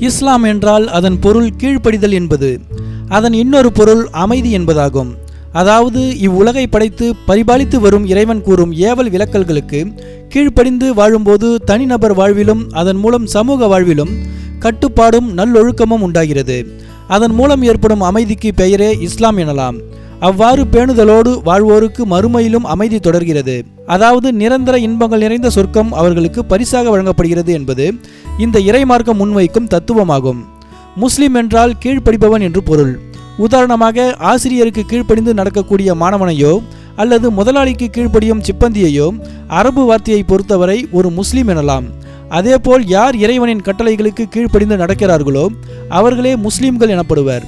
இஸ்லாம் என்றால் அதன் பொருள் கீழ்ப்படிதல் என்பது. அதன் இன்னொரு பொருள் அமைதி என்பதாகும். அதாவது இவ்வுலகை படைத்து பரிபாலித்து வரும் இறைவன் கூறும் ஏவல் விலக்கல்களுக்கு கீழ்ப்படிந்து வாழும்போது தனிநபர் வாழ்விலும் அதன் மூலம் சமூக வாழ்விலும் கட்டுப்பாடும் நல்லொழுக்கமும் உண்டாகிறது. அதன் மூலம் ஏற்படும் அமைதிக்கு பெயரே இஸ்லாம் எனலாம். அவ்வாறு பேணுதலோடு வாழ்வோருக்கு மறுமையிலும் அமைதி தொடர்கிறது. அதாவது நிரந்தர இன்பங்கள் நிறைந்த சொர்க்கம் அவர்களுக்கு பரிசாக வழங்கப்படுகிறது என்பது இந்த இறைமார்க்கம் முன்வைக்கும் தத்துவமாகும். முஸ்லிம் என்றால் கீழ்ப்படிப்பவன் என்று பொருள். உதாரணமாக ஆசிரியருக்கு கீழ்ப்படிந்து நடக்கக்கூடிய மாணவனையோ அல்லது முதலாளிக்கு கீழ்ப்படியும் சிப்பந்தியையோ அரபு வார்த்தையை பொறுத்தவரை ஒரு முஸ்லிம் எனலாம். அதேபோல் யார் இறைவனின் கட்டளைகளுக்கு கீழ்ப்படிந்து நடக்கிறார்களோ அவர்களே முஸ்லிம்கள் எனப்படுவர்.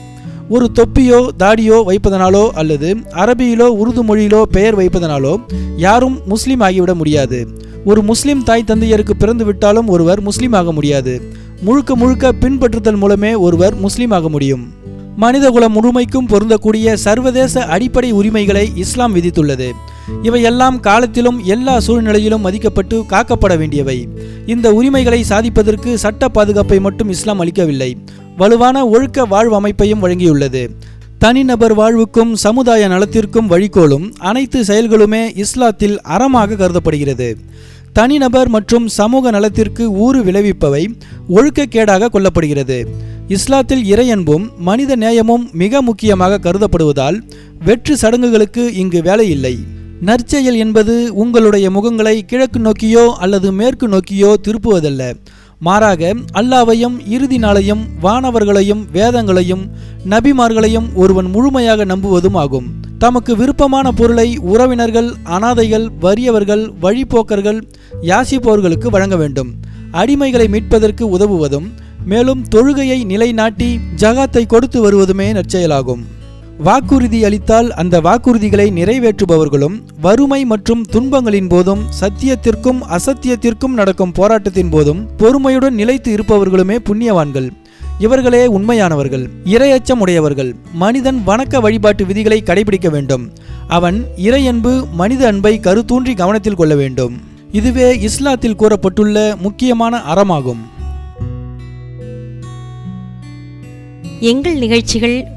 ஒரு தொப்பியோ தாடியோ வைப்பதனாலோ அல்லது அரபியிலோ உருது மொழியிலோ பெயர் வைப்பதனாலோ யாரும் முஸ்லீம் ஆகிவிட முடியாது. ஒரு முஸ்லிம் தாய் தந்தையருக்கு பிறந்து விட்டாலும் ஒருவர் முஸ்லீம் ஆக முடியாது. முழுக்க முழுக்க பின்பற்றுதல் மூலமே ஒருவர் முஸ்லீம் ஆக முடியும். மனிதகுலம் முழுமைக்கும் பொருந்தக்கூடிய சர்வதேச அடிப்படை உரிமைகளை இஸ்லாம் விதித்துள்ளது. இவையெல்லாம் காலத்திலும் எல்லா சூழ்நிலையிலும் மதிக்கப்பட்டு காக்கப்பட வேண்டியவை. இந்த உரிமைகளை சாதிப்பதற்கு சட்ட பாதுகாப்பை மட்டும் இஸ்லாம் அளிக்கவில்லை. வலுவான ஒழுக்க வாழ்வு அமைப்பையும் வழங்கியுள்ளது தனிநபர் வாழ்வுக்கும் சமுதாய நலத்திற்கும் வழிகோலும் அனைத்து செயல்களுமே இஸ்லாத்தில் அறமாக கருதப்படுகிறது. தனிநபர் மற்றும் சமூக நலத்திற்கு ஊறு விளைவிப்பவை ஒழுக்கக்கேடாக கொள்ளப்படுகிறது. இஸ்லாத்தில் இறையன்பும் மனித நேயமும் மிக முக்கியமாக கருதப்படுவதால் வெற்று சடங்குகளுக்கு இங்கு வேலை இல்லை. நற்செயல் என்பது உங்களுடைய முகங்களை கிழக்கு நோக்கியோ அல்லது மேற்கு நோக்கியோ திருப்புவதல்ல. மாறாக அல்லாவையும் இறுதி நாளையும் வானவர்களையும் வேதங்களையும் நபிமார்களையும் ஒருவன் முழுமையாக நம்புவதும் ஆகும். தமக்கு விருப்பமான பொருளை உறவினர்கள் அனாதைகள் வறியவர்கள் வழிப்போக்கர்கள் யாசிப்பவர்களுக்கு வழங்க வேண்டும். அடிமைகளை மீட்பதற்கு உதவுவதும் மேலும் தொழுகையை நிலைநாட்டி ஜகாத்தை கொடுத்து வருவதுமே நற்செயலாகும். வாக்குறுதி அளித்தால் அந்த வாக்குறுதிகளை நிறைவேற்றுபவர்களும் வறுமை மற்றும் துன்பங்களின் போதும் சத்தியத்திற்கும் அசத்தியத்திற்கும் நடக்கும் போராட்டத்தின் போதும் பொறுமையுடன் நிலைத்து இருப்பவர்களுமே புண்ணியவான்கள். இவர்களே உண்மையானவர்கள் இரையச்சம் உடையவர்கள். மனிதன் வணக்க வழிபாட்டு விதிகளை கடைபிடிக்க வேண்டும். அவன் இறையன்பு மனித அன்பை கருத்தூன்றி கவனத்தில் கொள்ள வேண்டும். இதுவே இஸ்லாத்தில் கூறப்பட்டுள்ள முக்கியமான அறமாகும். எங்கள் நிகழ்ச்சிகள்